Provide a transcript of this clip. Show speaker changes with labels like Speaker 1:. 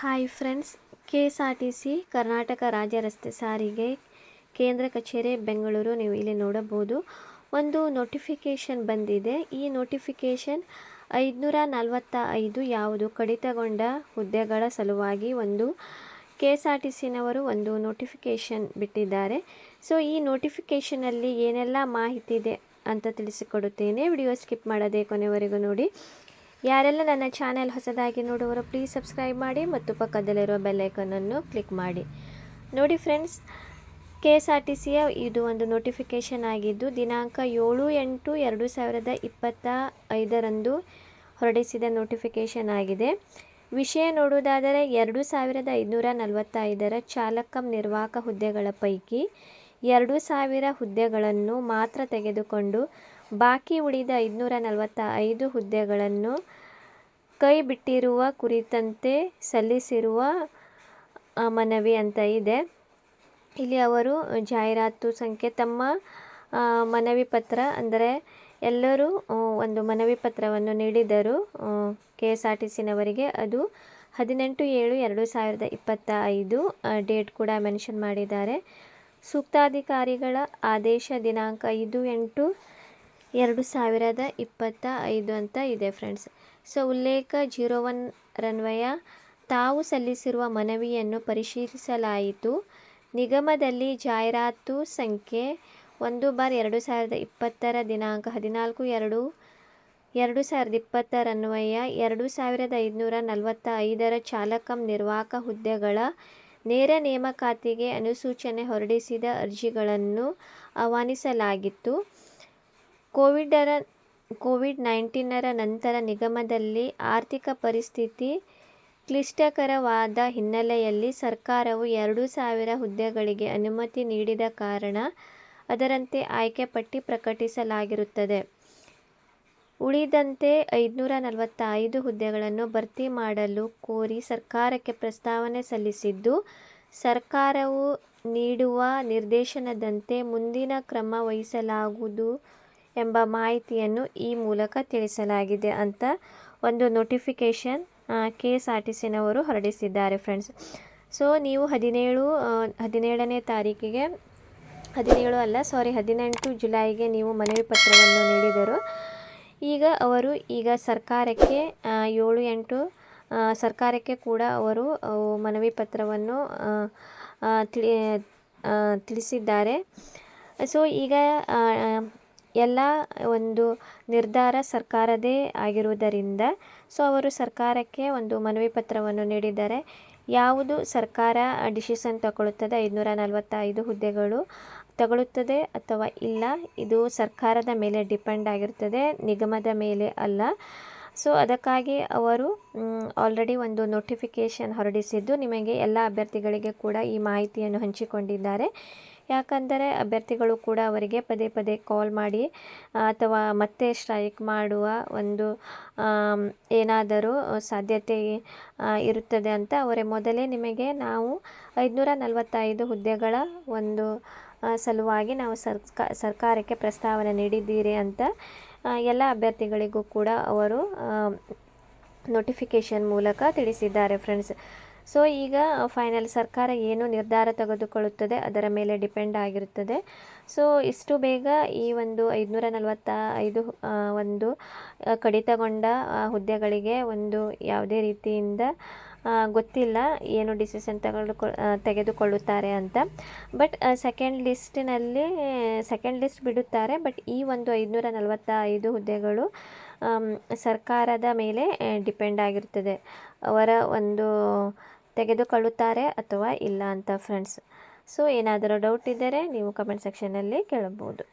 Speaker 1: Hi friends K S R T C Karnataka ರಾಜ್ಯ ರಸ್ತೆ ಸಾರಿಗೆ ಕೇಂದ್ರ ಕಚೇರಿ ಬೆಂಗಳೂರು ನೀವು ಇಲ್ಲಿ ನೋಡಬಹುದು. ಒಂದು ನೋಟಿಫಿಕೇಷನ್ ಬಂದಿದೆ. ಈ ನೋಟಿಫಿಕೇಷನ್ ಐದುನೂರ ನಲವತ್ತ ಐದು ಯಾವುದು ಕಡಿತಗೊಂಡ ಹುದ್ದೆಗಳ ಸಲುವಾಗಿ ಒಂದು ಕೆ ಎಸ್ ಆರ್ ಟಿ ಸಿನವರು ಒಂದು ನೋಟಿಫಿಕೇಷನ್ ಬಿಟ್ಟಿದ್ದಾರೆ. ಸೊ ಈ ನೋಟಿಫಿಕೇಷನಲ್ಲಿ ಏನೆಲ್ಲ ಮಾಹಿತಿ ಇದೆ ಅಂತ ತಿಳಿಸಿಕೊಡುತ್ತೇನೆ. ವಿಡಿಯೋ ಸ್ಕಿಪ್ ಮಾಡದೆ ಕೊನೆವರೆಗೂ ನೋಡಿ. ಯಾರೆಲ್ಲ ನನ್ನ ಚಾನೆಲ್ ಹೊಸದಾಗಿ ನೋಡುವವರು ಪ್ಲೀಸ್ ಸಬ್ಸ್ಕ್ರೈಬ್ ಮಾಡಿ ಮತ್ತು ಪಕ್ಕದಲ್ಲಿರುವ ಬೆಲ್ಲೈಕನನ್ನು ಕ್ಲಿಕ್ ಮಾಡಿ. ನೋಡಿ friends K S R T ಸಿಯ ಇದು ಒಂದು ನೋಟಿಫಿಕೇಷನ್ ಆಗಿದ್ದು, ದಿನಾಂಕ ಏಳು ಎಂಟು ಎರಡು ಸಾವಿರದ ಇಪ್ಪತ್ತ ಐದರಂದು ಹೊರಡಿಸಿದ ನೋಟಿಫಿಕೇಷನ್ ಆಗಿದೆ. ವಿಷಯ ನೋಡುವುದಾದರೆ, ಎರಡು ಸಾವಿರದ ಐದುನೂರ ನಲವತ್ತೈದರ ಚಾಲಕ ನಿರ್ವಾಹಕ ಹುದ್ದೆಗಳ ಪೈಕಿ ಎರಡು ಸಾವಿರ ಹುದ್ದೆಗಳನ್ನು ಮಾತ್ರ ತೆಗೆದುಕೊಂಡು ಬಾಕಿ ಉಳಿದ ಐದುನೂರ ನಲವತ್ತ ಐದು ಹುದ್ದೆಗಳನ್ನು ಕೈ ಬಿಟ್ಟಿರುವ ಕುರಿತಂತೆ ಸಲ್ಲಿಸಿರುವ ಮನವಿ ಅಂತ ಇದೆ. ಇಲ್ಲಿ ಅವರು ಜಾಹೀರಾತು ಸಂಖ್ಯೆ, ತಮ್ಮ ಮನವಿ ಪತ್ರ ಅಂದರೆ ಎಲ್ಲರೂ ಒಂದು ಮನವಿ ಪತ್ರವನ್ನು ನೀಡಿದರು. ಕೆ ಎಸ್ ಆರ್ ಟಿ ಸಿನವರಿಗೆ ಅದು ಹದಿನೆಂಟು ಏಳು ಎರಡು ಸಾವಿರದ ಇಪ್ಪತ್ತ ಐದು ಡೇಟ್ ಕೂಡ ಮೆನ್ಷನ್ ಮಾಡಿದ್ದಾರೆ. ಸೂಕ್ತಾಧಿಕಾರಿಗಳ ಆದೇಶ ದಿನಾಂಕ ಐದು ಎಂಟು ಎರಡು ಸಾವಿರದ ಇಪ್ಪತ್ತ ಐದು ಅಂತ ಇದೆ ಫ್ರೆಂಡ್ಸ್ ಸೊ ಉಲ್ಲೇಖ ಜೀರೋ ಒನ್ ರನ್ವಯ, ತಾವು ಸಲ್ಲಿಸಿರುವ ಮನವಿಯನ್ನು ಪರಿಶೀಲಿಸಲಾಯಿತು. ನಿಗಮದಲ್ಲಿ ಜಾಹೀರಾತು ಸಂಖ್ಯೆ ಒಂದು ಬಾರ್ ಎರಡು ಸಾವಿರದ ಇಪ್ಪತ್ತರ ದಿನಾಂಕ ಹದಿನಾಲ್ಕು ಎರಡು ಎರಡು ಸಾವಿರದ ಇಪ್ಪತ್ತರನ್ವಯ ಎರಡು ಸಾವಿರದ ಐದುನೂರ ನಲವತ್ತ ಐದರ ಚಾಲಕಂ ನಿರ್ವಾಹಕ ಹುದ್ದೆಗಳ ನೇರ ನೇಮಕಾತಿಗೆ ಅನುಸೂಚನೆ ಹೊರಡಿಸಿದ ಅರ್ಜಿಗಳನ್ನು ಆಹ್ವಾನಿಸಲಾಗಿತ್ತು. ಕೋವಿಡರ ಕೋವಿಡ್ ನೈನ್ಟೀನರ ನಂತರ ನಿಗಮದಲ್ಲಿ ಆರ್ಥಿಕ ಪರಿಸ್ಥಿತಿ ಕ್ಲಿಷ್ಟಕರವಾದ ಹಿನ್ನೆಲೆಯಲ್ಲಿ ಸರ್ಕಾರವು ಎರಡು ಸಾವಿರ ಹುದ್ದೆಗಳಿಗೆ ಅನುಮತಿ ನೀಡಿದ ಕಾರಣ ಅದರಂತೆ ಆಯ್ಕೆ ಪಟ್ಟಿ ಪ್ರಕಟಿಸಲಾಗಿರುತ್ತದೆ. ಉಳಿದಂತೆ ಐದುನೂರ ನಲವತ್ತೈದು ಹುದ್ದೆಗಳನ್ನು ಭರ್ತಿ ಮಾಡಲು ಕೋರಿ ಸರ್ಕಾರಕ್ಕೆ ಪ್ರಸ್ತಾವನೆ ಸಲ್ಲಿಸಿದ್ದು, ಸರ್ಕಾರವು ನೀಡುವ ನಿರ್ದೇಶನದಂತೆ ಮುಂದಿನ ಕ್ರಮ ವಹಿಸಲಾಗುವುದು ಎಂಬ ಮಾಹಿತಿಯನ್ನು ಈ ಮೂಲಕ ತಿಳಿಸಲಾಗಿದೆ ಅಂತ ಒಂದು notification K S R T ಸಿನವರು ಹೊರಡಿಸಿದ್ದಾರೆ ಫ್ರೆಂಡ್ಸ್ ಸೊ ನೀವು ಹದಿನೇಳು ಹದಿನೇಳನೇ ತಾರೀಕಿಗೆ, ಹದಿನೇಳು ಅಲ್ಲ ಸಾರಿ ಹದಿನೆಂಟು ಜುಲೈಗೆ ನೀವು ಮನವಿ ಪತ್ರವನ್ನು ನೀಡಿದರು. ಈಗ ಅವರು ಈಗ ಸರ್ಕಾರಕ್ಕೆ ಏಳು ಎಂಟು ಸರ್ಕಾರಕ್ಕೆ ಕೂಡ ಅವರು ಮನವಿ ಪತ್ರವನ್ನು ತಿಳಿ ತಿಳಿಸಿದ್ದಾರೆ. ಸೊ ಈಗ ಎಲ್ಲ ಒಂದು ನಿರ್ಧಾರ ಸರ್ಕಾರದೇ ಆಗಿರುವುದರಿಂದ, ಸೊ ಅವರು ಸರ್ಕಾರಕ್ಕೆ ಒಂದು ಮನವಿ ಪತ್ರವನ್ನು ನೀಡಿದ್ದಾರೆ ಯಾವುದು ಸರ್ಕಾರ ಡಿಸಿಷನ್ ತಗೊಳ್ಳುತ್ತದೆ ಐದುನೂರ ನಲವತ್ತೈದು ಹುದ್ದೆಗಳು ತಗೊಳ್ಳುತ್ತದೆ ಅಥವಾ ಇಲ್ಲ, ಇದು ಸರ್ಕಾರದ ಮೇಲೆ ಡಿಪೆಂಡ್ ಆಗಿರುತ್ತದೆ ನಿಗಮದ ಮೇಲೆ ಅಲ್ಲ. ಸೊ ಅದಕ್ಕಾಗಿ ಅವರು ಆಲ್ರೆಡಿ ಒಂದು ನೋಟಿಫಿಕೇಷನ್ ಹೊರಡಿಸಿದ್ದು. ನಿಮಗೆ ಎಲ್ಲ ಅಭ್ಯರ್ಥಿಗಳಿಗೆ ಕೂಡ ಈ ಮಾಹಿತಿಯನ್ನು ಹಂಚಿಕೊಂಡಿದ್ದಾರೆ. ಯಾಕಂದರೆ ಅಭ್ಯರ್ಥಿಗಳು ಕೂಡ ಅವರಿಗೆ ಪದೇ ಪದೇ ಕಾಲ್ ಮಾಡಿ ಅಥವಾ ಮತ್ತೆ ಸ್ಟ್ರೈಕ್ ಮಾಡುವ ಒಂದು ಏನಾದರೂ ಸಾಧ್ಯತೆ ಇರುತ್ತದೆ ಅಂತ ಅವರೇ. ಮೊದಲೇ ನಿಮಗೆ ನಾವು ಐದುನೂರ ನಲವತ್ತೈದು ಹುದ್ದೆಗಳ ಒಂದು ಸಲುವಾಗಿ ನಾವು ಸರ್ಕ, ಸರ್ಕಾರಕ್ಕೆ ಪ್ರಸ್ತಾವನೆ ನೀಡಿದ್ದೀರಿ ಅಂತ ಎಲ್ಲ ಅಭ್ಯರ್ಥಿಗಳಿಗೂ ಕೂಡ ಅವರು ನೋಟಿಫಿಕೇಷನ್ ಮೂಲಕ ತಿಳಿಸಿದ್ದಾರೆ ಫ್ರೆಂಡ್ಸ್ ಸೊ ಈಗ ಫೈನಲ್ ಸರ್ಕಾರ ಏನು ನಿರ್ಧಾರ ತೆಗೆದುಕೊಳ್ಳುತ್ತದೆ, ಅದರ ಮೇಲೆ ಡಿಪೆಂಡ್ ಆಗಿರುತ್ತದೆ. ಸೊ ಇಷ್ಟು ಬೇಗ ಈ ಒಂದು ಐದುನೂರ ನಲವತ್ತ ಐದು ಒಂದು ಕಡಿತಗೊಂಡ ಹುದ್ದೆಗಳಿಗೆ ಒಂದು ಯಾವುದೇ ರೀತಿಯಿಂದ ಗೊತ್ತಿಲ್ಲ ಏನು ಡಿಸಿಷನ್ ತಗೊಂಡು ತೆಗೆದುಕೊಳ್ಳುತ್ತಾರೆ ಅಂತ. ಬಟ್ ಸೆಕೆಂಡ್ ಲಿಸ್ಟಿನಲ್ಲಿ ಸೆಕೆಂಡ್ ಲಿಸ್ಟ್ ಬಿಡುತ್ತಾರೆ. ಬಟ್ ಈ ಒಂದು ಐದುನೂರ ನಲವತ್ತ ಹುದ್ದೆಗಳು ಸರ್ಕಾರದ ಮೇಲೆ ಡಿಪೆಂಡ್ ಆಗಿರ್ತದೆ. ಅವರ ಒಂದು ತೆಗೆದುಕೊಳ್ಳುತ್ತಾರೆ ಅಥವಾ ಇಲ್ಲ ಅಂತ ಫ್ರೆಂಡ್ಸ್ ಸೊ ಏನಾದರೂ ಡೌಟ್ ಇದ್ದರೆ ನೀವು ಕಮೆಂಟ್ ಸೆಕ್ಷನಲ್ಲಿ ಕೇಳಬಹುದು.